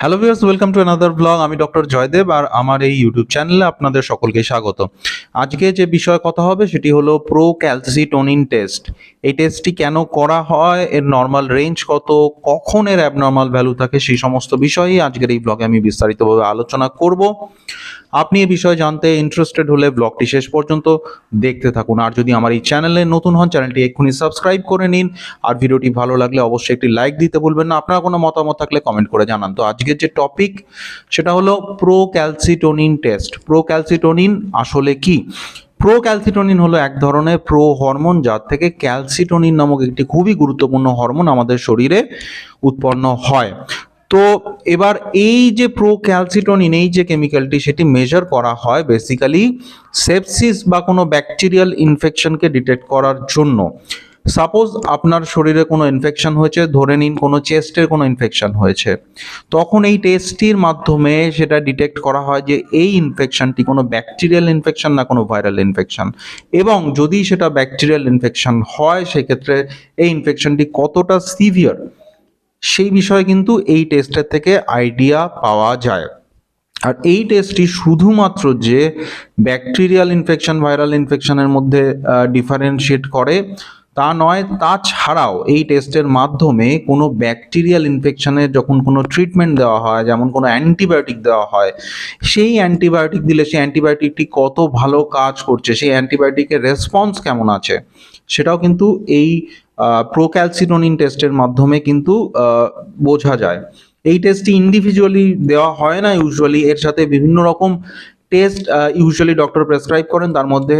Hello viewers welcome to another blog আমি doctor Joydeb আর আমার এই ইউটিউব চ্যানেলে আপনাদের সকলকে স্বাগত। আজকে যে বিষয়ে কথা হবে সেটি হলো প্রো ক্যালসিটোনিন টেস্ট এই টেস্টটি কেন করা হয়, এর নর্মাল রেঞ্জ কত, কখন এর অ্যাবনর্মাল ভ্যালু থাকে, সেই সমস্ত বিষয়েই আজকের এই ব্লগে আমি বিস্তারিতভাবে আলোচনা করব। আপনি এই বিষয়ে জানতে ইন্টারেস্টেড হলে ব্লগটি শেষ পর্যন্ত দেখতে থাকুন। আর যদি আমার এই চ্যানেলে নতুন হন, চ্যানেলটি এক্ষুনি সাবস্ক্রাইব করে নিন। আর ভিডিওটি ভালো লাগলে অবশ্যই একটি লাইক দিতে ভুলবেন না। আপনার কোনো মতামত থাকলে কমেন্ট করে জানান। তো আজকের যে টপিক সেটা হলো procalcitonin test procalcitonin আসলে কি? প্রো ক্যালসিটোনিন হলো এক ধরনের প্রো হরমোন যার থেকে ক্যালসিটোনিন নামক একটি খুবই গুরুত্বপূর্ণ হরমোন আমাদের শরীরে উৎপন্ন হয়। তো এবার এই যে প্রো ক্যালসিটোনিন এই যে কেমিক্যালটি সেটি মেজার করা হয় বেসিক্যালি সেপসিস বা কোনো ব্যাকটেরিয়াল ইনফেকশনকে ডিটেক্ট করার জন্য। সাপোজ আপনার শরীরে কোনো ইনফেকশন হয়েছে, ধরে নিন কোনো চেস্টের কোনো ইনফেকশন হয়েছে। তখন এই টেস্টটির মাধ্যমে সেটা ডিটেক্ট করা হয় যে এই ইনফেকশনটি কোনো ব্যাকটেরিয়াল ইনফেকশন না কোনো ভাইরাল ইনফেকশন এবং যদি সেটা ব্যাকটেরিয়াল ইনফেকশন হয়, সেক্ষেত্রে এই ইনফেকশনটি কতটা সিভিয়ার সেই বিষয়ে কিন্তু এই টেস্টের থেকে আইডিয়া পাওয়া যায়। আর এই টেস্টটি শুধুমাত্র যে ব্যাকটেরিয়াল ইনফেকশন ভাইরাল ইনফেকশনের মধ্যে ডিফারেন্সিয়েট করে, তা নয়, তাছাড়াও এই টেস্টের মাধ্যমে কোনো ব্যাকটেরিয়াল ইনফেকশনের যখন কোনো ট্রিটমেন্ট দেওয়া হয়, যেমন কোনো অ্যান্টিবায়োটিক দেওয়া হয়, সেই অ্যান্টিবায়োটিক দিলে সেই অ্যান্টিবায়োটিকটি কত ভালো কাজ করছে, সেই অ্যান্টিবায়োটিকের রেসপন্স কেমন আছে, সেটাও কিন্তু এই প্রোক্যালসিটোনিন টেস্টের মাধ্যমে কিন্তু বোঝা যায়। এই টেস্টটি ইন্ডিভিজুয়ালি দেওয়া হয় না ইউজুয়ালি এর সাথে বিভিন্ন রকম টেস্ট ইউজুয়ালি ডক্টর প্রেসক্রাইব করেন। তার মধ্যে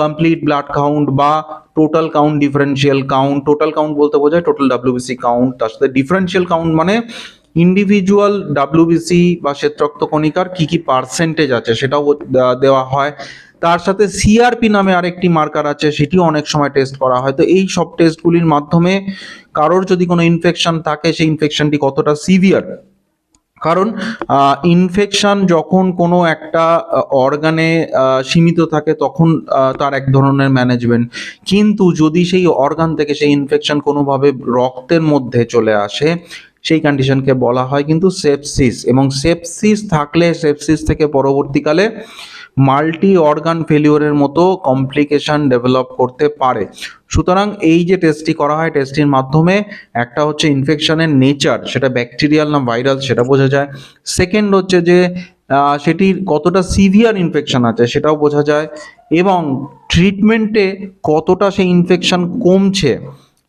কমপ্লিট ব্লাড কাউন্ট বা total count differential count total count বলতে বোঝায় টোটাল ডাব্লিউবিসি কাউন্ট তার সাথে ডিফারেন্সিয়াল কাউন্ট মানে ইন্ডিভিজুয়াল ডাব্লিউবিসি বা শ্বেতরক্ত কণিকার কি কি পার্সেন্টেজ আছে সেটাও দেওয়া হয়। তার সাথে সিআরপি নামে আরেকটি মার্কার আছে, সেটিও অনেক সময় টেস্ট করা হয়। তো এই সব টেস্টগুলির মাধ্যমে কারোর যদি কোনো ইনফেকশন থাকে, সেই ইনফেকশনটি কতটা সিভিয়ার কারণ ইনফেকশন যখন কোনো একটা অর্গানে সীমিত থাকে, তখন তার এক ধরনের ম্যানেজমেন্ট কিন্তু যদি সেই অর্গান থেকে সেই ইনফেকশন কোনোভাবে রক্তের মধ্যে চলে আসে, সেই কন্ডিশনকে বলা হয় কিন্তু সেপসিস এবং সেপসিস থাকলে সেপসিস থেকে পরবর্তীকালে মাল্টি অর্গান ফেলিওরের মতো কমপ্লিকেশন ডেভেলপ করতে পারে। সুতরাং এই যে টেস্টটি করা হয় টেস্টটির মাধ্যমে একটা হচ্ছে ইনফেকশনের নেচার সেটা ব্যাকটেরিয়াল না ভাইরাল সেটা বোঝা যায়। সেকেন্ড হচ্ছে যে সেটির কতটা সিভিয়ার ইনফেকশন আছে সেটাও বোঝা যায়। এবং ট্রিটমেন্টে কতটা সেই ইনফেকশন কমছে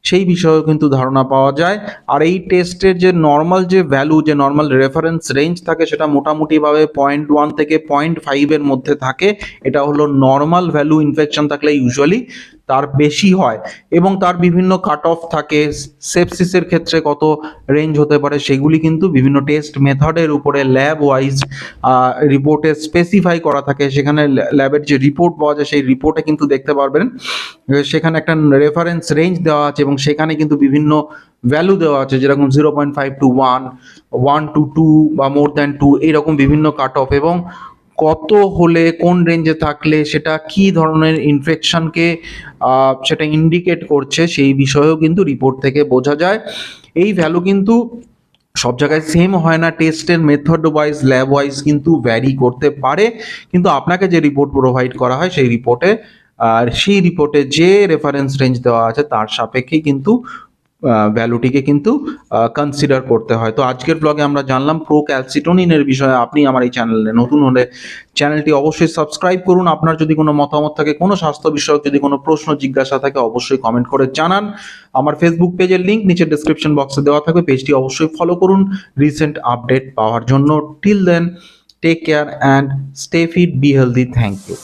সেই বিষয়েও কিন্তু ধারণা পাওয়া যায়। আর এই টেস্টের যে নর্মাল যে ভ্যালু যে নর্মাল রেফারেন্স রেঞ্জ থাকে, সেটা মোটামুটিভাবে পয়েন্ট ওয়ান থেকে পয়েন্ট ফাইভের মধ্যে থাকে। এটা হলো নর্মাল ভ্যালু ইনফেকশন থাকলে ইউজুয়ালি তার বেশি হয়। এবং তার বিভিন্ন কাট অফ থাকে সেপসিসের ক্ষেত্রে কত রেঞ্জ হতে পারে, সেগুলি কিন্তু বিভিন্ন টেস্ট মেথডের উপরে ল্যাব ওয়াইজ রিপোর্টে স্পেসিফাই করা থাকে। সেখানে ল্যাবের যে রিপোর্ট পাওয়া যায়, সেই রিপোর্টে কিন্তু দেখতে পারবেন। সেখানে একটা রেফারেন্স রেঞ্জ দেওয়া আছে এবং সেখানে কিন্তু বিভিন্ন ভ্যালু দেওয়া আছে, যেরকম zero point five two one one two two বা মোর দ্যান টু এইরকম বিভিন্ন কাট অফ এবং কত হলে, কোন রেঞ্জে থাকলে, সেটা কি ধরনের ইনফেকশনকে সেটা ইন্ডিকেট করছে, সেই বিষয়েও কিন্তু রিপোর্ট থেকে বোঝা যায়। এই ভ্যালু কিন্তু সব জায়গায় সেম হয় না টেস্টের মেথড ওয়াইজ ল্যাব ওয়াইজ কিন্তু ভ্যারি করতে পারে। কিন্তু আপনাকে যে রিপোর্ট প্রোভাইড করা হয়, সেই রিপোর্টে আর সেই রিপোর্টে যে রেফারেন্স রেঞ্জ দেওয়া আছে তার সাপেক্ষে কিন্তু ভ্যালুটিকে কিন্তু কনসিডার করতে হয়। তো আজকের ব্লগে আমরা জানলাম প্রো ক্যালসিটোনিনের বিষয়ে। আপনি আমার এই চ্যানেলে নতুন হলে চ্যানেলটি অবশ্যই সাবস্ক্রাইব করুন। আপনার যদি কোনো মতামত থাকে, কোনো স্বাস্থ্য বিষয়ক যদি কোনো প্রশ্ন, জিজ্ঞাসা থাকে, অবশ্যই কমেন্ট করে জানান। আমার ফেসবুক পেজের লিঙ্ক নিচে ডিসক্রিপশন বক্সে দেওয়া থাকবে। পেজটি অবশ্যই ফলো করুন। রিসেন্ট আপডেট পাওয়ার জন্য। Till then take care and stay fit be healthy thank you